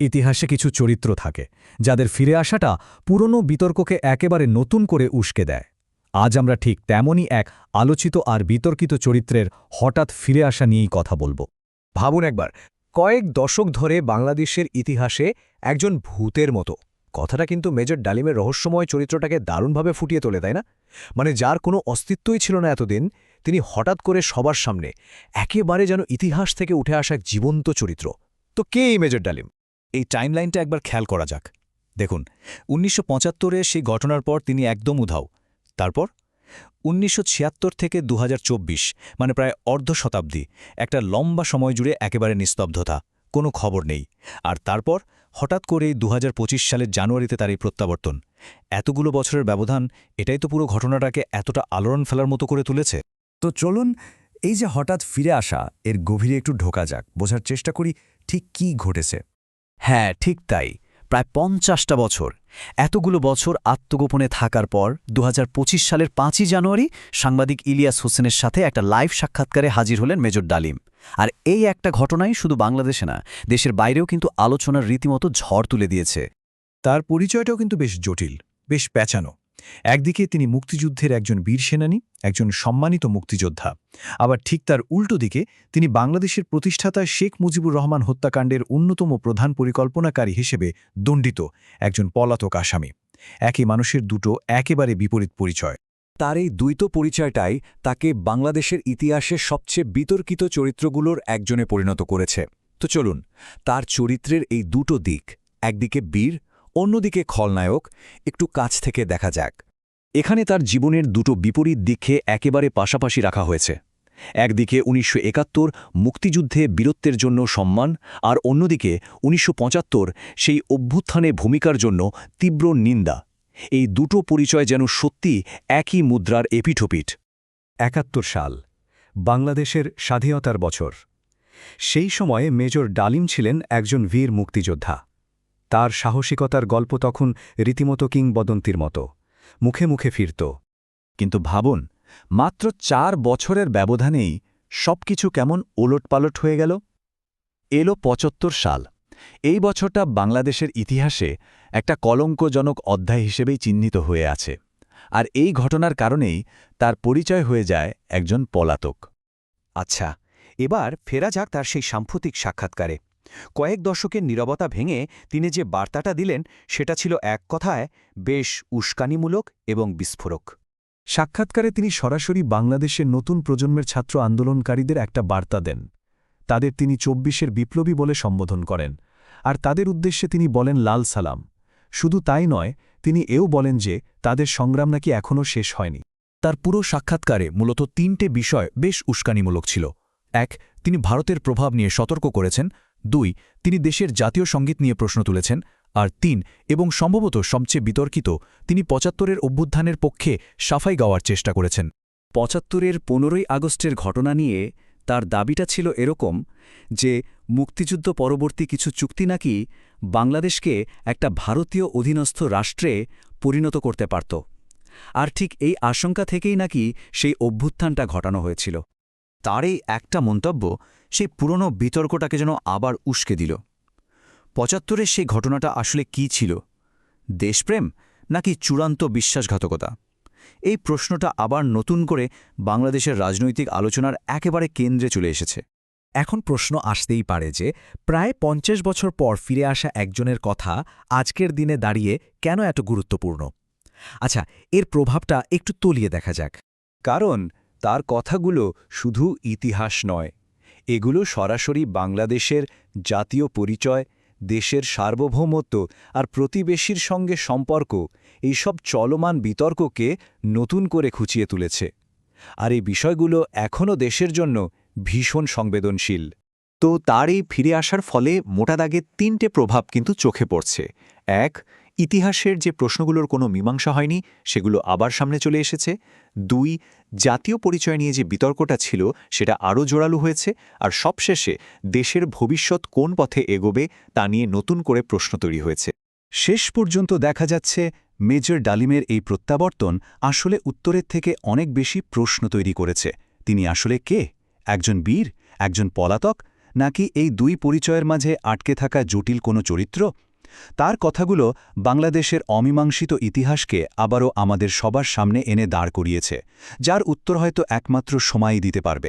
ইতিহাসে কিছু চরিত্র থাকে, যাদের ফিরে আসাটা পুরনো বিতর্ককে একেবারে নতুন করে উস্কে দেয়। আজ আমরা ঠিক তেমনই এক আলোচিত আর বিতর্কিত চরিত্রের হঠাৎ ফিরে আসা নিয়েই কথা বলব। ভাবুন একবার, কয়েক দশক ধরে বাংলাদেশের ইতিহাসে একজন ভূতের মতো, কথাটা কিন্তু মেজর ডালিমের রহস্যময় চরিত্রটাকে দারুণভাবে ফুটিয়ে তোলে, তাই না? মানে যার কোনো অস্তিত্বই ছিল না এতদিন, তিনি হঠাৎ করে সবার সামনে একেবারে যেন ইতিহাস থেকে উঠে আসা এক জীবন্ত চরিত্র। তো কে এই মেজর ডালিম? এই টাইমলাইনটা একবার খেয়াল করা যাক। দেখুন, উনিশশো পঁচাত্তরে সেই ঘটনার পর তিনি একদম উধাও। তারপর? উনিশশো ছিয়াত্তর থেকে দুহাজার চব্বিশ মানে প্রায় অর্ধ শতাব্দী, একটা লম্বা সময় জুড়ে একেবারে নিস্তব্ধতা, কোনো খবর নেই। আর তারপর? হঠাৎ করেই দু হাজার পঁচিশ সালের জানুয়ারিতে তার এই প্রত্যাবর্তন। এতগুলো বছরের ব্যবধান, এটাই তো পুরো ঘটনাটাকে এতটা আলোড়ন ফেলার মতো করে তুলেছে। তো চলুন, এই যে হঠাৎ ফিরে আসা, এর গভীরে একটু ঢোকা যাক, বোঝার চেষ্টা করি ঠিক কি ঘটেছে। হ্যাঁ ঠিক তাই। প্রায় পঞ্চাশটা বছর। এতগুলো বছর আত্মগোপনে থাকার পর দুহাজার পঁচিশ সালের পাঁচই জানুয়ারি সাংবাদিক ইলিয়াস হোসেনের সাথে একটা লাইভ সাক্ষাৎকারে হাজির হলেন মেজর ডালিম। আর এই একটা ঘটনাই শুধু বাংলাদেশে না, দেশের বাইরেও কিন্তু আলোচনার রীতিমতো ঝড় তুলে দিয়েছে। তার পরিচয়টাও কিন্তু বেশ জটিল, বেশ প্যাঁচানো। একদিকে তিনি মুক্তিযুদ্ধের একজন বীর সেনানী, একজন সম্মানিত মুক্তিযোদ্ধা। আবার ঠিক তার উল্টো দিকে তিনি বাংলাদেশের প্রতিষ্ঠাতা শেখ মুজিবুর রহমান হত্যাকাণ্ডের অন্যতম প্রধান পরিকল্পনাকারী হিসেবে দণ্ডিত একজন পলাতক আসামি। একই মানুষের দুটো একেবারে বিপরীত পরিচয়। তার এই দ্বৈত পরিচয়টাই তাকে বাংলাদেশের ইতিহাসে সবচেয়ে বিতর্কিত চরিত্রগুলোর একজনে পরিণত করেছে। তো চলুন, তার চরিত্রের এই দুটো দিক, একদিকে বীর অন্যদিকে খলনায়ক, একটু কাছ থেকে দেখা যাক। এখানে তার জীবনের দুটো বিপরীত দিককে একেবারে পাশাপাশি রাখা হয়েছে। একদিকে উনিশশো একাত্তর মুক্তিযুদ্ধে বীরত্বের জন্য সম্মান, আর অন্যদিকে উনিশশো পঁচাত্তর সেই অভ্যুত্থানে ভূমিকার জন্য তীব্র নিন্দা। এই দুটো পরিচয় যেন সত্যি একই মুদ্রার এপিঠোপিঠ। একাত্তর সাল, বাংলাদেশের স্বাধীনতার বছর। সেই সময়ে মেজর ডালিম ছিলেন একজন বীর মুক্তিযোদ্ধা। তার সাহসিকতার গল্প তখন রীতিমতো কিংবদন্তির মতো। মুখে মুখে ফিরত। কিন্তু ভাবুন, মাত্র চার বছরের ব্যবধানেই সবকিছু কেমন ওলটপালট হয়ে গেল? এলো পঁচাত্তর সাল। এই বছরটা বাংলাদেশের ইতিহাসে একটা কলঙ্কজনক অধ্যায় হিসেবেই চিহ্নিত হয়ে আছে। আর এই ঘটনার কারণেই তার পরিচয় হয়ে যায় একজন পলাতক। আচ্ছা এবার ফেরা যাক তার সেই সাম্প্রতিক সাক্ষাৎকারে। কয়েক দশকের নীরবতা ভেঙে তিনি যে বার্তাটা দিলেন, সেটা ছিল এক কথায়, বেশ উস্কানিমূলক এবং বিস্ফোরক। সাক্ষাৎকারে তিনি সরাসরি বাংলাদেশের নতুন প্রজন্মের ছাত্র আন্দোলনকারীদের একটা বার্তা দেন। তাদের তিনি চব্বিশের বিপ্লবী বলে সম্বোধন করেন। আর তাদের উদ্দেশ্যে তিনি বলেন, লাল সালাম। শুধু তাই নয়, তিনি এও বলেন যে, তাদের সংগ্রাম নাকি এখনও শেষ হয়নি। তার পুরো সাক্ষাৎকারে মূলত তিনটে বিষয় বেশ উস্কানিমূলক ছিল। এক, তিনি ভারতের প্রভাব নিয়ে সতর্ক করেছেন। দুই, তিনি দেশের জাতীয় সংগীত নিয়ে প্রশ্ন তুলেছেন, আর তিন, এবং সম্ভবত সবচেয়ে বিতর্কিত, তিনি পঁচাত্তরের অভ্যুত্থানের পক্ষে সাফাই গাওয়ার চেষ্টা করেছেন। পঁচাত্তরের পনেরোই আগস্টের ঘটনা নিয়ে তার দাবিটা ছিল এরকম যে, মুক্তিযুদ্ধ পরবর্তী কিছু চুক্তি নাকি বাংলাদেশকে একটা ভারতীয় অধীনস্থ রাষ্ট্রে পরিণত করতে পারত। আর ঠিক এই আশঙ্কা থেকেই নাকি সেই অভ্যুত্থানটা ঘটানো হয়েছিল। তার এই একটা মন্তব্য সেই পুরনো বিতর্কটাকে যেন আবার উস্কে দিল। পঁচাত্তরের সেই ঘটনাটা আসলে কি ছিল? দেশপ্রেম নাকি চূড়ান্ত বিশ্বাসঘাতকতা? এই প্রশ্নটা আবার নতুন করে বাংলাদেশের রাজনৈতিক আলোচনার একেবারে কেন্দ্রে চলে এসেছে। এখন প্রশ্ন আসতেই পারে যে, প্রায় পঞ্চাশ বছর পর ফিরে আসা একজনের কথা আজকের দিনে দাঁড়িয়ে কেন এত গুরুত্বপূর্ণ? আচ্ছা এর প্রভাবটা একটু তলিয়ে দেখা যাক। কারণ তার কথাগুলো শুধু ইতিহাস নয়। এগুলো সরাসরি বাংলাদেশের জাতীয় পরিচয়, দেশের সার্বভৌমত্ব আর প্রতিবেশীর সঙ্গে সম্পর্ক, এইসব চলমান বিতর্ককে নতুন করে খুঁচিয়ে তুলেছে। আর এই বিষয়গুলো এখনও দেশের জন্য ভীষণ সংবেদনশীল। তো তার এই ফিরে আসার ফলে মোটা দাগে তিনটে প্রভাব কিন্তু চোখে পড়ছে। এক, ইতিহাসের যে প্রশ্নগুলোর কোনো মীমাংসা হয়নি, সেগুলো আবার সামনে চলে এসেছে। দুই, জাতীয় পরিচয় নিয়ে যে বিতর্কটা ছিল, সেটা আরও জোরালো হয়েছে। আর সবশেষে, দেশের ভবিষ্যৎ কোন পথে এগোবে, তা নিয়ে নতুন করে প্রশ্ন তৈরি হয়েছে। শেষ পর্যন্ত দেখা যাচ্ছে, মেজর ডালিমের এই প্রত্যাবর্তন আসলে উত্তরের থেকে অনেক বেশি প্রশ্ন তৈরি করেছে। তিনি আসলে কে? একজন বীর? একজন পলাতক? নাকি এই দুই পরিচয়ের মাঝে আটকে থাকা জটিল কোনো চরিত্র? তার কথাগুলো বাংলাদেশের অমীমাংসিত ইতিহাসকে আবারও আমাদের সবার সামনে এনে দাঁড় করিয়েছে, যার উত্তর হয়তো একমাত্র সময়ই দিতে পারবে।